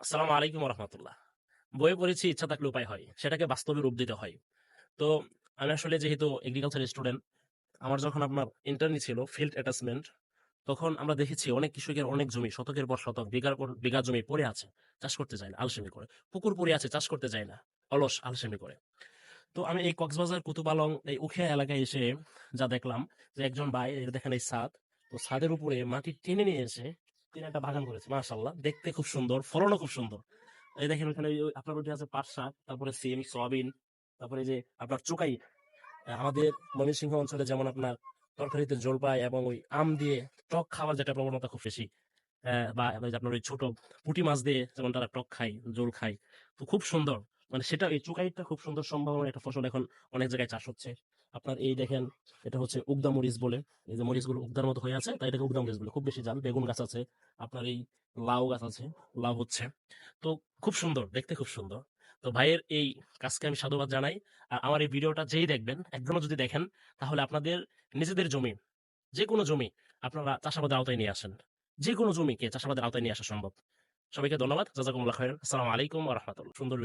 আসসালামু আলাইকুম রহমতুল্লাহ বইয়ে পড়েছি, ইচ্ছা থাকলে উপায় হয়, সেটাকে বাস্তবে রূপ দিতে হয়। তো আমি আসলে যেহেতু এগ্রিকালচার স্টুডেন্ট আমার যখন আপনার ইন্টার্নি ছিল ফিল্ড অ্যাটাচমেন্ট তখন আমরা দেখেছি অনেক কৃষকের অনেক জমি, শতকের পর শতক, বিঘার পর বিঘা জমি পড়ে আছে, চাষ করতে যায় না, আলসেমি করে। পুকুর পড়ে আছে, চাষ করতে যায় না, অলস, আলসেমি করে। তো আমি এই কক্সবাজার কুতুবালং এই উখিয়া এলাকায় এসে যা দেখলাম যে একজন ভাই দেখেন এই ছাদ, তো ছাদের উপরে মাটি টেনে নিয়ে এসে তিনি একটা বাগান করেছে মাশাল্লাহ দেখতে খুব সুন্দর ফলনও খুব সুন্দর। এই দেখেন ওখানে আপনার ওইটা আছে পাট শাক তারপরে সিম সয়াবিন তারপরে যে আপনার চুকাই আমাদের ময়মনসিংহ অঞ্চলে যেমন আপনার তরকারিতে জল পায় এবং ওই আম দিয়ে টক খাওয়ার যেটা প্রবণতা খুব বেশি আহ, বা আপনার ওই ছোট পুঁটি মাছ দিয়ে যেমন তারা টক খায় জল খায় তো খুব সুন্দর। মানে সেটা এই চুকাইটা খুব সুন্দর সম্ভাবনা একটা ফসল এখন অনেক জায়গায় চাষ হচ্ছে। আপনার এই দেখেন, এটা হচ্ছে উগদা মরিচ বলে। এই যে মরিচগুলো উগদার মতো হয়ে আছে, তাই এটাকে উগদা মরিচ বলে। খুব বেশি জাল বেগুন গাছ আছে, আপনার এই লাউ গাছ আছে, লাউ হচ্ছে। তো খুব সুন্দর, দেখতে খুব সুন্দর। তো ভাইয়ের এই কাজকে আমি সাধুবাদ জানাই। আর আমার এই ভিডিওটা যেই দেখবেন, একজনও যদি দেখেন, তাহলে আপনাদের, নিজেদের জমি যে কোনো জমি আপনারা চাষাবাদের আওতায় নিয়ে আসেন। যে কোনো জমিকে চাষাবাদের আওতায় নিয়ে আসা সম্ভব। সবাইকে ধন্যবাদ। জাজাকুমুল্লাহ খায়ের আসসালামু আলাইকুম রাহমাতুল্লাহ। সুন্দর